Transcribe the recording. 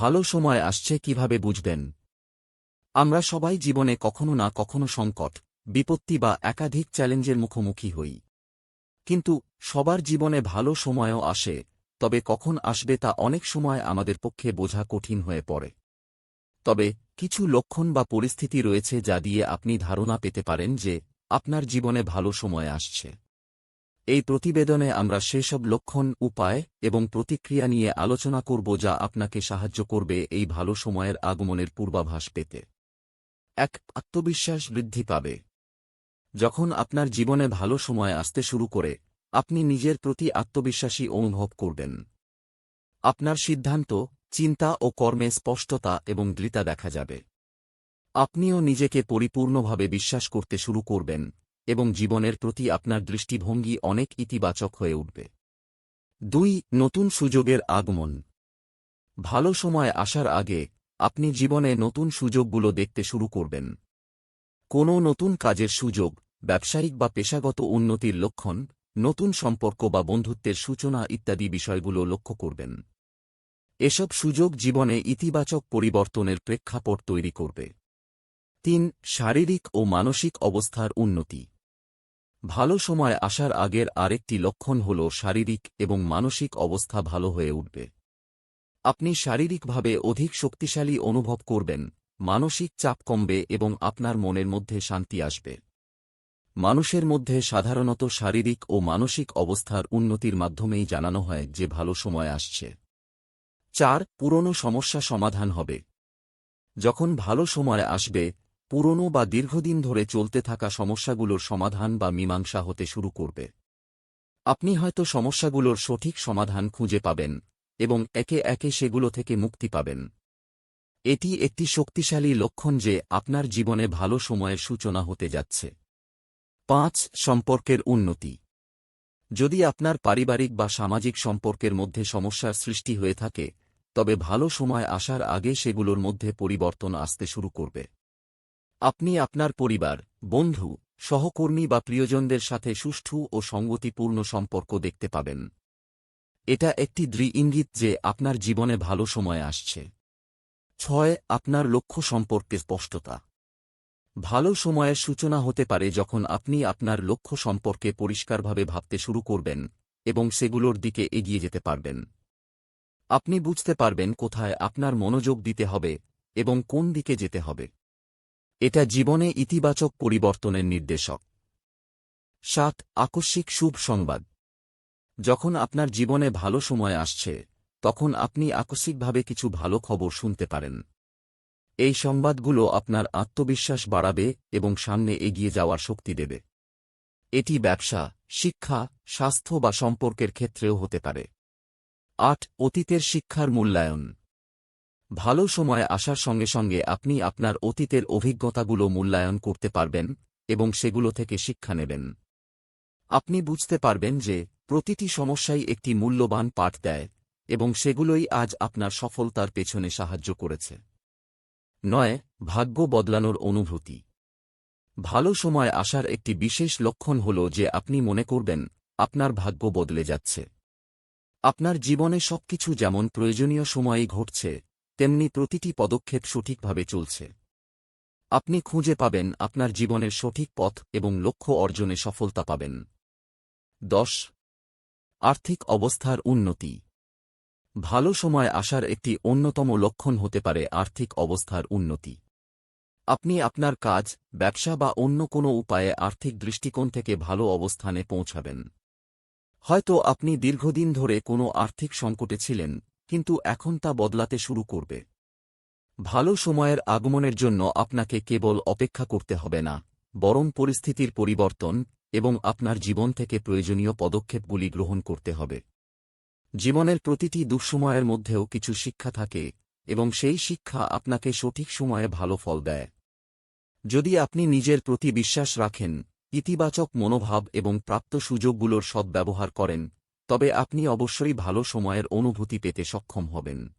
ভালো সময় আসছে কীভাবে বুঝবেন? আমরা সবাই জীবনে কখনো না কখনো সংকট, বিপত্তি বা একাধিক চ্যালেঞ্জের মুখোমুখি হই। কিন্তু সবার জীবনে ভালো সময়ও আসে, তবে কখন আসবে তা অনেক সময় আমাদের পক্ষে বোঝা কঠিন হয়ে পড়ে। তবে কিছু লক্ষণ বা পরিস্থিতি রয়েছে যা দিয়ে আপনি ধারণা পেতে পারেন যে আপনার জীবনে ভালো সময় আসছে। এই প্রতিবেদনে আমরা সেসব লক্ষণ, উপায় এবং প্রতিক্রিয়া নিয়ে আলোচনা করব যা আপনাকে সাহায্য করবে এই ভালো সময়ের আগমনের পূর্বাভাস পেতে। এক, আত্মবিশ্বাস বৃদ্ধি পাবে। যখন আপনার জীবনে ভালো সময় আসতে শুরু করে, আপনি নিজের প্রতি আত্মবিশ্বাসী অনুভব করবেন। আপনার সিদ্ধান্ত, চিন্তা ও কর্মে স্পষ্টতা এবং দৃতা দেখা যাবে। আপনিও নিজেকে পরিপূর্ণভাবে বিশ্বাস করতে শুরু করবেন। এবং জীবনের প্রতি আপনার দৃষ্টিভঙ্গি অনেক ইতিবাচক হয়ে উঠবে। দুই, নতুন সুযোগের আগমন। ভালো সময় আসার আগে আপনি জীবনে নতুন সুযোগগুলো দেখতে শুরু করবেন। কোনো নতুন কাজের সুযোগ, ব্যবসায়িক বা পেশাগত উন্নতির লক্ষণ, নতুন সম্পর্ক বা বন্ধুত্বের সূচনা ইত্যাদি বিষয়গুলো লক্ষ্য করবেন। এসব সুযোগ জীবনে ইতিবাচক পরিবর্তনের প্রেক্ষাপট তৈরি করবে। তিন, শারীরিক ও মানসিক অবস্থার উন্নতি। ভালো সময় আসার আগের আরেকটি লক্ষণ হল শারীরিক এবং মানসিক অবস্থা ভালো হয়ে উঠবে। আপনি শারীরিকভাবে অধিক শক্তিশালী অনুভব করবেন, মানসিক চাপ কমবে এবং আপনার মনের মধ্যে শান্তি আসবে। মানুষের মধ্যে সাধারণত শারীরিক ও মানসিক অবস্থার উন্নতির মাধ্যমেই জানানো হয় যে ভালো সময় আসছে। চার, পুরনো সমস্যা সমাধান হবে। যখন ভালো সময় আসবে পুরনো বা দীর্ঘদিন ধরে চলতে থাকা সমস্যাগুলোর সমাধান বা মীমাংসা হতে শুরু করবে। আপনি হয়তো সমস্যাগুলোর সঠিক সমাধান খুঁজে পাবেন এবং একে একে সেগুলো থেকে মুক্তি পাবেন। এটি একটি শক্তিশালী লক্ষণ যে আপনার জীবনে ভালো সময়ের সূচনা হতে যাচ্ছে। পাঁচ, সম্পর্কের উন্নতি। যদি আপনার পারিবারিক বা সামাজিক সম্পর্কের মধ্যে সমস্যার সৃষ্টি হয়ে থাকে, তবে ভালো সময় আসার আগে সেগুলোর মধ্যে পরিবর্তন আসতে শুরু করবে। আপনি আপনার পরিবার, বন্ধু, সহকর্মী বা প্রিয়জনদের সাথে সুষ্ঠু ও সঙ্গতিপূর্ণ সম্পর্ক দেখতে পাবেন। এটা একটি দৃঢ় ইঙ্গিত যে আপনার জীবনে ভালো সময় আসছে। ছয়, আপনার লক্ষ্য সম্পর্কে স্পষ্টতা। ভালো সময়ের সূচনা হতে পারে যখন আপনি আপনার লক্ষ্য সম্পর্কে পরিষ্কারভাবে ভাবতে শুরু করবেন এবং সেগুলোর দিকে এগিয়ে যেতে পারবেন। আপনি বুঝতে পারবেন কোথায় আপনার মনোযোগ দিতে হবে এবং কোন দিকে যেতে হবে। এটা জীবনে ইতিবাচক পরিবর্তনের নির্দেশক। সাত, আকস্মিক শুভ সংবাদ। যখন আপনার জীবনে ভালো সময় আসছে, তখন আপনি আকস্মিকভাবে কিছু ভালো খবর শুনতে পারেন। এই সংবাদগুলো আপনার আত্মবিশ্বাস বাড়াবে এবং সামনে এগিয়ে যাওয়ার শক্তি দেবে। এটি ব্যবসা, শিক্ষা, স্বাস্থ্য বা সম্পর্কের ক্ষেত্রেও হতে পারে। আট, অতীতের শিক্ষার মূল্যায়ন। ভালো সময় আসার সঙ্গে সঙ্গে আপনি আপনার অতীতের অভিজ্ঞতাগুলো মূল্যায়ন করতে পারবেন এবং সেগুলো থেকে শিক্ষা নেবেন। আপনি বুঝতে পারবেন যে প্রতিটি সমস্যাই একটি মূল্যবান পাঠ দেয় এবং সেগুলোই আজ আপনার সফলতার পেছনে সাহায্য করেছে। নয়, ভাগ্য বদলানোর অনুভূতি। ভালো সময় আসার একটি বিশেষ লক্ষণ হল যে আপনি মনে করবেন আপনার ভাগ্য বদলে যাচ্ছে। আপনার জীবনে সবকিছু যেমন প্রয়োজনীয় সময়েই ঘটছে তেমনি প্রতিটি পদক্ষেপ সঠিকভাবে চলছে। আপনি খুঁজে পাবেন আপনার জীবনের সঠিক পথ এবং লক্ষ্য অর্জনে সফলতা পাবেন। দশ, আর্থিক অবস্থার উন্নতি। ভালো সময় আসার একটি অন্যতম লক্ষণ হতে পারে আর্থিক অবস্থার উন্নতি। আপনি আপনার কাজ, ব্যবসা বা অন্য কোনো উপায়ে আর্থিক দৃষ্টিকোণ থেকে ভালো অবস্থানে পৌঁছাবেন। হয়তো আপনি দীর্ঘদিন ধরে কোনো আর্থিক সংকটে ছিলেন কিন্তু এখন তা বদলাতে শুরু করবে। ভালো সময়ের আগমনের জন্য আপনাকে কেবল অপেক্ষা করতে হবে না, বরং পরিস্থিতির পরিবর্তন এবং আপনার জীবন থেকে প্রয়োজনীয় পদক্ষেপগুলি গ্রহণ করতে হবে। জীবনের প্রতিটি দুঃসময়ের মধ্যেও কিছু শিক্ষা থাকে এবং সেই শিক্ষা আপনাকে সঠিক সময়ে ভালো ফল দেয়। যদি আপনি নিজের প্রতি বিশ্বাস রাখেন, ইতিবাচক মনোভাব এবং প্রাপ্ত সুযোগগুলোর সদ্ব্যবহার করেন তবে আপনি অবশ্যই ভালো সময়ের অনুভূতি পেতে সক্ষম হবেন।